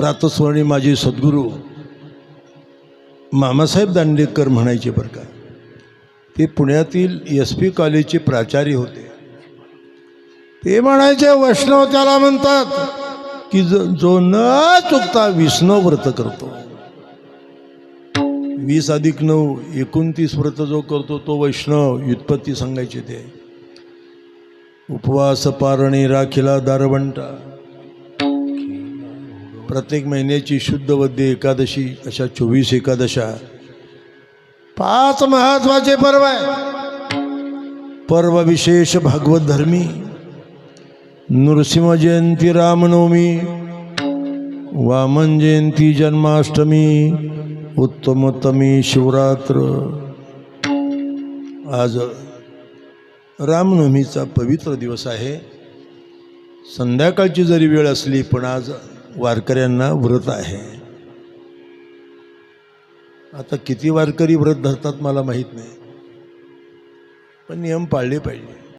प्रातस्मरणी माझे सद्गुरू मामासाहेब दांडेकर म्हणायचे बरं का ते पुण्यातील एस पी कॉलेजचे प्राचार्य होते. ते म्हणायचे वैष्णव त्याला म्हणतात की जो जो न चुकता विष्णू व्रत करतो. वीस अधिक नऊ एकोणतीस व्रत जो करतो तो वैष्णव व्युत्पत्ती सांगायची ते. उपवास पारणे राखीला दारवंटा. प्रत्येक महिन्याची शुद्ध वद्य एकादशी अशा चोवीस एकादशा. पाच महत्त्वाचे पर्व आहे पर्व विशेष भागवत धर्मी नृसिंह जयंती रामनवमी वामन जयंती जन्माष्टमी उत्तमोत्तमी शिवरात्र. आज रामनवमीचा पवित्र दिवस आहे. संध्याकाळची जरी वेळ असली पण आज वारकऱ्यांना व्रत आहे. आता किती वारकरी व्रत धरतात मला माहीत नाही. पण नियम पाळले पाहिजे.